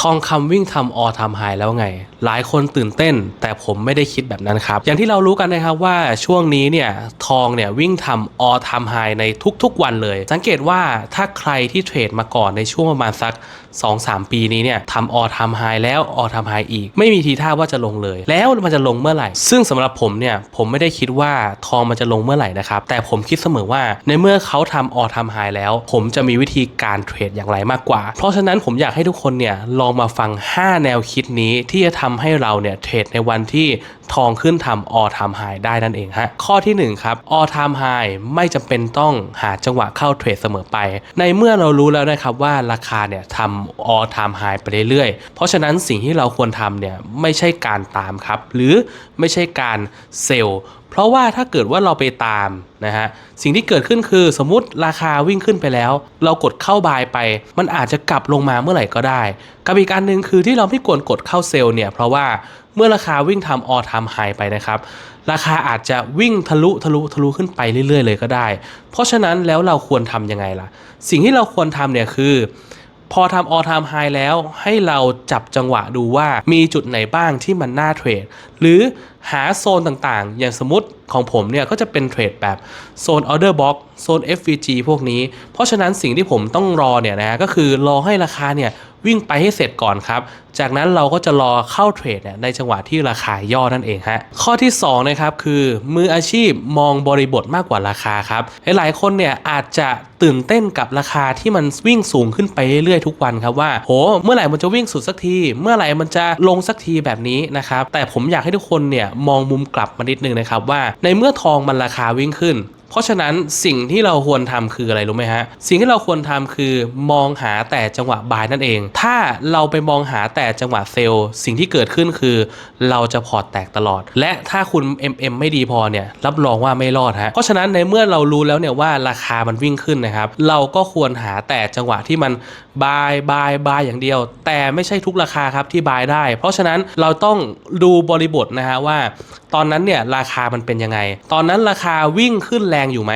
ทองคำวิ่งทำออทำไฮแล้วไง หลายคนตื่นเต้น แต่ผมไม่ได้คิดแบบนั้นครับ อย่างที่เรารู้กันนะครับว่าช่วงนี้เนี่ยทองเนี่ยวิ่งทำออทำไฮในทุกๆวันเลย สังเกตว่าถ้าใครที่เทรดมาก่อนในช่วงประมาณสัก 2-3 ปีนี้เนี่ยทำออทำไฮแล้วออทำไฮอีก ไม่มีทีท่าว่าจะลงเลย แล้วมันจะลงเมื่อไหร่ ซึ่งสำหรับผมเนี่ยผมไม่ได้คิดว่าทองมันจะลงเมื่อไหร่นะครับแต่ผมคิดเสมอว่าในเมื่อเขาทำออทำไฮแล้ว ผมจะมีวิธีการเทรดอย่างไรมากกว่า เพราะฉะนั้นผมอยากให้ทุกคนเนี่ยลองมาฟัง 5 แนวคิดนี้ที่จะทำให้เราเนี่ยเทรดในวันที่ ทองขึ้นทำออทำไฮได้นั่นเองฮะข้อที่1ครับออทำไฮไม่จำเป็นต้องหาจังหวะเข้าเทรดเสมอไป ในเมื่อเรารู้แล้วนะครับว่าราคาเนี่ยทำออทำไฮไปเรื่อยๆ เพราะฉะนั้นสิ่งที่เราควรทำเนี่ยไม่ใช่การตามครับ หรือไม่ใช่การเซลล์เพราะว่าถ้าเกิดว่าเราไปตามนะฮะสิ่งที่เกิดขึ้นคือสมมติราคาวิ่งขึ้นไปแล้ว เรากดเข้าบายไป มันอาจจะกลับลงมาเมื่อไหร่ก็ได้ กับอีกการหนึ่งคือที่เราไม่ควรกดเข้าเซลล์เนี่ยเพราะว่า เมื่อราคาวิ่งทำออทำไฮไปนะครับ ราคาอาจจะวิ่งทะลุทะลุทะลุขึ้นไปเรื่อยๆเลยก็ได้ เพราะฉะนั้นแล้วเราควรทำยังไงล่ะ สิ่งที่เราควรทำเนี่ยคือ พอทำออทามไฮแล้วให้เราจับจังหวะดูว่ามีจุดไหนบ้างที่มันน่าเทรด หรือหาโซนต่างๆ อย่างสมมติของผมเนี่ยก็จะเป็นเทรดแบบโซน order box โซน FVG พวกนี้ เพราะฉะนั้นสิ่งที่ผมต้องรอเนี่ยนะก็คือรอให้ราคาเนี่ยวิ่งไปให้เสร็จก่อนครับ จากนั้นเราก็จะรอเข้าเทรดเนี่ยในจังหวะที่ราคาย่อนั่นเองฮะ ข้อที่2นะครับคือมืออาชีพมองบริบทมากกว่าราคาครับ หลายๆคนเนี่ยอาจจะตื่นเต้นกับราคาที่มันวิ่งสูงขึ้นไปเรื่อยๆทุกวันครับว่าโหเมื่อไหร่มันจะวิ่งสุดสักที เมื่อไหร่มันจะลงสักทีแบบนี้นะครับ แต่ผมอยากให้ทุกคนเนี่ยมองมุมกลับมานิดนึงนะครับว่าในเมื่อทองมันราคาวิ่งขึ้น เพราะฉะนั้นสิ่งที่เราควรทำคืออะไรรู้ไหมฮะ สิ่งที่เราควรทำคือมองหาแต่จังหวะบายนั่นเอง ถ้าเราไปมองหาแต่จังหวะเซลล์ สิ่งที่เกิดขึ้นคือ เราจะพอร์ตแตกตลอด และถ้าคุณ MM ไม่ดีพอเนี่ยรับรองว่าไม่รอดฮะเพราะฉะนั้นในเมื่อเรารู้แล้วเนี่ยว่าราคามันวิ่งขึ้นนะครับ เราก็ควรหาแต่จังหวะที่มันบายบายบายอย่างเดียว แต่ไม่ใช่ทุกราคาครับที่บายได้ เพราะฉะนั้นเราต้องดูบริบทนะฮะว่า ตอนนั้นเนี่ยราคามันเป็นยังไง ตอนนั้นราคาวิ่งขึ้นแรงอยู่ไหม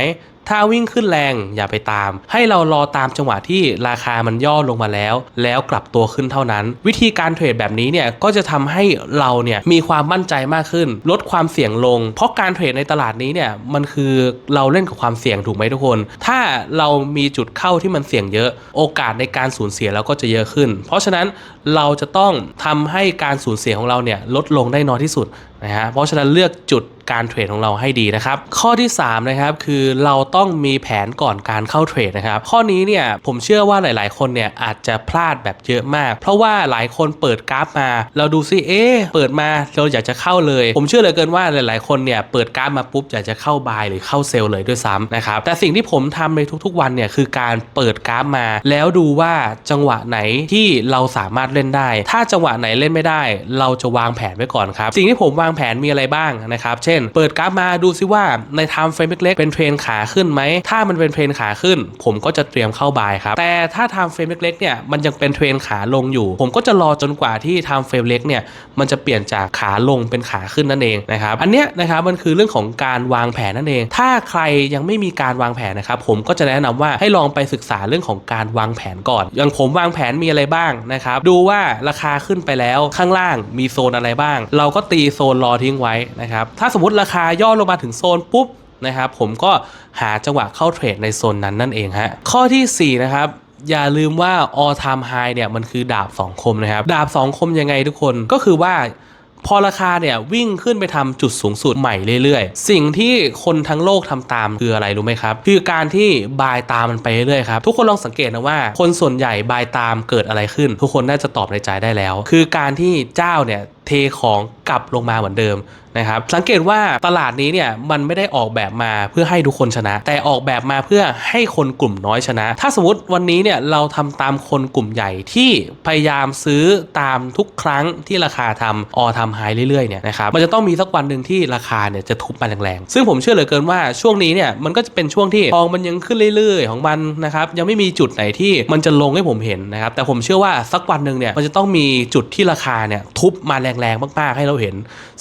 ถ้าวิ่งขึ้นแรงอย่าไปตาม ให้เรารอตามจังหวะที่ราคามันย่อลงมาแล้ว แล้วกลับตัวขึ้นเท่านั้น วิธีการเทรดแบบนี้เนี่ยก็จะทำให้เราเนี่ยมีความมั่นใจมากขึ้น ลดความเสี่ยงลง เพราะการเทรดในตลาดนี้เนี่ยมันคือเราเล่นกับความเสี่ยงถูกไหมทุกคน ถ้าเรามีจุดเข้าที่มันเสี่ยงเยอะ โอกาสในการสูญเสียเราก็จะเยอะขึ้น เพราะฉะนั้น เราจะต้องทำให้การสูญเสียของเราเนี่ยลดลงได้น้อยที่สุดนะฮะเพราะฉะนั้นเลือกจุดการเทรดของเราให้ดีนะครับ ข้อที่3นะครับคือเราต้องมีแผนก่อนการเข้าเทรดนะครับ ข้อนี้เนี่ยผมเชื่อว่าหลาย ๆ คนเนี่ยอาจจะพลาดแบบเยอะมาก เพราะว่าหลายคนเปิดกราฟมา เราดูซิเอ๊ะเปิดมาเราอยากจะเข้าเลย ผมเชื่อเลือเกินว่าหลาย ๆ คนเนี่ยเปิดกราฟมาปุ๊บอยากจะเข้าบายหรือเข้าเซลล์เลยด้วยซ้ำนะครับแต่สิ่งที่ผมทำในทุก ๆ วันเนี่ยคือการเปิดกราฟมา แล้วดูว่าจังหวะไหนที่เราสามารถเล่นได้ ถ้าจังหวะไหนเล่นไม่ได้ เราจะวางแผนไว้ก่อนครับ สิ่งที่ผมวางแผนมีอะไรบ้างนะครับ เช่น เปิดกราฟมาดูซิว่าในไทม์เฟรมเล็กๆเป็นเทรนขาขึ้นไหม ถ้ามันเป็นเทรนขาขึ้น ผมก็จะเตรียมเข้าบายครับ แต่ถ้าไทม์เฟรมเล็กๆเนี่ยมันยังเป็นเทรนขาลงอยู่ ผมก็จะรอจนกว่าที่ไทม์เฟรมเล็กเนี่ยมันจะเปลี่ยนจากขาลงเป็นขาขึ้นนั่นเองนะครับอันเนี้ยนะครับมันคือเรื่องของการวางแผนนั่นเอง ถ้าใครยังไม่มีการวางแผนนะครับผมก็จะแนะนำว่าให้ลองไปศึกษาเรื่องของการวางแผนก่อน อย่างผมวางแผนมีอะไรบ้างนะครับดูว่าราคาขึ้นไปแล้วข้างล่างมีโซนอะไรบ้าง เราก็ตีโซนรอทิ้งไว้นะครับถ้าสมมติราคาย่อลงมาถึงโซนปุ๊บนะครับผมก็หาจังหวะเข้าเทรดในโซนนั้นนั่นเองฮะข้อทีสี่4นะครับอย่าลืมว่า all time high เนี่ยมันคือดาบสองคมนะครับ ดาบสองคมยังไงทุกคนก็คือว่า พอราคาเนี่ยวิ่งขึ้นไปทำจุดสูงสุดใหม่เรื่อยๆ สิ่งที่คนทั้งโลกทำตามคืออะไรรู้ไหมครับ คือการที่บายตามมันไปเรื่อยๆครับ ทุกคนลองสังเกตนะว่า คนส่วนใหญ่บายตามเกิดอะไรขึ้น ทุกคนน่าจะตอบในใจได้แล้ว คือการที่เจ้าเนี่ย เทของกลับลงมาเหมือนเดิมนะครับสังเกตว่าตลาดนี้เนี่ยมันไม่ได้ออกแบบมาเพื่อให้ทุกคนชนะ แต่ออกแบบมาเพื่อให้คนกลุ่มน้อยชนะ ถ้าสมมติวันนี้เนี่ยเราทำตามคนกลุ่มใหญ่ที่พยายามซื้อตามทุกครั้งที่ราคาทำออทำไฮเรื่อยๆเนี่ยนะครับมันจะต้องมีสักวันหนึ่งที่ราคาเนี่ยจะทุบมาแรงๆ ซึ่งผมเชื่อเหลือเกินว่าช่วงนี้เนี่ยมันก็จะเป็นช่วงที่ทองมันยังขึ้นเรื่อยๆ ของมันนะครับยังไม่มีจุดไหนที่มันจะลงให้ผมเห็นนะครับแต่ผมเชื่อว่าสักวันหนึ่งเนี่ยมันจะต้องมีจุดที่ราคาเนี่ยทุบมาแแรงๆมากๆให้เราเห็น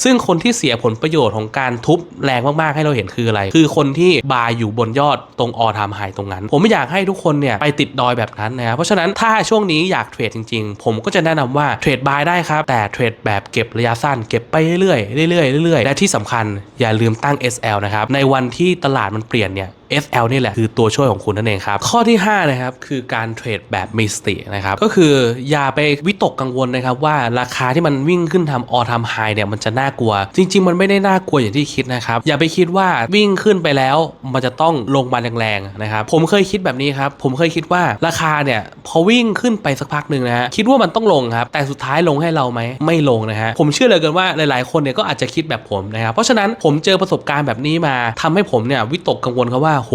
ซึ่งคนที่เสียผลประโยชน์ของการทุบแรงมากๆให้เราเห็นคืออะไร คือคนที่บายอยู่บนยอดตรงออทามไฮตรงนั้น ผมไม่อยากให้ทุกคนเนี่ยไปติดดอยแบบนั้นนะครับเพราะฉะนั้นถ้าช่วงนี้อยากเทรดจริงๆ ผมก็จะแนะนำว่าเทรดบายได้ครับ แต่เทรดแบบเก็บระยะสั้นเก็บไปเรื่อยๆเรื่อยๆเรื่อยๆและที่สำคัญอย่าลืมตั้ง SL นะครับในวันที่ตลาดมันเปลี่ยนเนี่ย SL นี่แหละคือตัวช่วยของคุณนั่นเองครับ ข้อที่ 5 นะครับ คือการเทรดแบบมีสตินะครับ ก็คืออย่าไปวิตกกังวลนะครับ ว่าราคาที่มันวิ่งขึ้นทำออทำไฮเนี่ยมันจะน่ากลัว จริง ๆ มันไม่ได้น่ากลัวอย่างที่คิดนะครับ อย่าไปคิดว่าวิ่งขึ้นไปแล้ว มันจะต้องลงมาแรงๆนะครับ ผมเคยคิดแบบนี้ครับ ผมเคยคิดว่าราคาเนี่ยพอวิ่งขึ้นไปสักพักหนึ่งนะฮะคิดว่ามันต้องลงครับแต่สุดท้ายลงให้เราไหมไม่ลงนะฮะผมเชื่อเลยเกินว่าหลายๆ คนเนี่ยก็อาจจะคิดแบบผมนะครับเพราะฉะนั้นผมเจอประสบการณ์แบบนี้มาทำให้ผมเนี่ยวิตกกังวลครับว่าโห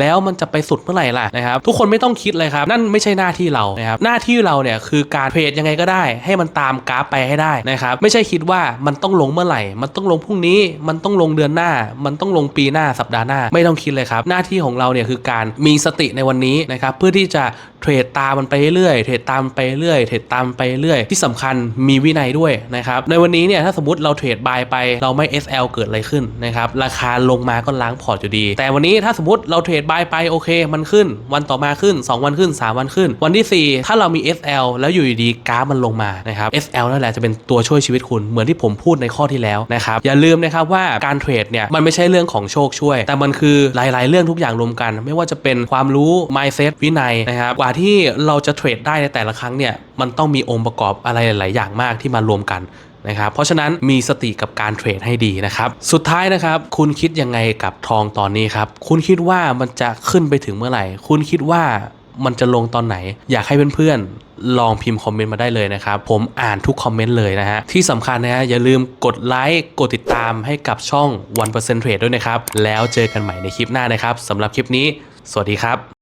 แล้วมันจะไปสุดเมื่อไหร่ล่ะนะครับทุกคนไม่ต้องคิดเลยครับ นั่นไม่ใช่หน้าที่เรานะครับหน้าที่เราเนี่ยคือการเทรดยังไงก็ได้ ให้มันตามกราฟไปให้ได้นะครับไม่ใช่คิดว่ามันต้องลงเมื่อไหร่ มันต้องลงพรุ่งนี้ มันต้องลงเดือนหน้า มันต้องลงปีหน้าสัปดาห์หน้า ไม่ต้องคิดเลยครับ หน้าที่ของเราเนี่ยคือการมีสติในวันนี้นะครับเพื่อที่จะเทรดตามมันไปเรื่อยเทรดตามไปเรื่อยเทรดตามไปเรื่อยที่สำคัญมีวินัยด้วยนะครับในวันนี้เนี่ยถ้าสมมติเราเทรดบายไปเราไม่ SL เกิดอะไรขึ้นนะครับราคาลงมาก็ล้างพอร์ตอยู่ดี แต่วันนี้ถ้าสมมมติเราเทรดบายไปโอเค มันขึ้น วันต่อมาขึ้น 2 วันขึ้น 3 วันขึ้น วันที่ 4 ถ้าเรามี SL แล้วอยู่ดีๆกราฟมันลงมานะครับ SL นั่นแหละจะเป็นตัวช่วยชีวิตคุณเหมือนที่ผมพูดในข้อที่แล้วนะครับอย่าลืมนะครับว่าการเทรดเนี่ยมันไม่ใช่เรื่องของโชคช่วย แต่มันคือหลาย ๆ เรื่องทุกอย่างรวมกัน ไม่ว่าจะเป็นความรู้ mindset วินัยนะครับกว่าที่เราจะเทรดได้ในแต่ละครั้งเนี่ยมันต้องมีองค์ประกอบอะไรหลาย ๆ อย่างมากที่มารวมกัน นะครับเพราะฉะนั้นมีสติกับการเทรดให้ดีนะครับสุดท้ายนะครับ คุณคิดยังไงกับทองตอนนี้ครับ คุณคิดว่ามันจะขึ้นไปถึงเมื่อไหร่ คุณคิดว่ามันจะลงตอนไหน อยากให้เพื่อนๆ ลองพิมพ์คอมเมนต์มาได้เลยนะครับ ผมอ่านทุกคอมเมนต์เลยนะฮะ ที่สำคัญนะฮะ อย่าลืมกดไลค์ กดติดตามให้กับช่อง 1% Trade ด้วยนะครับ แล้วเจอกันใหม่ในคลิปหน้านะครับสำหรับคลิปนี้ สวัสดีครับ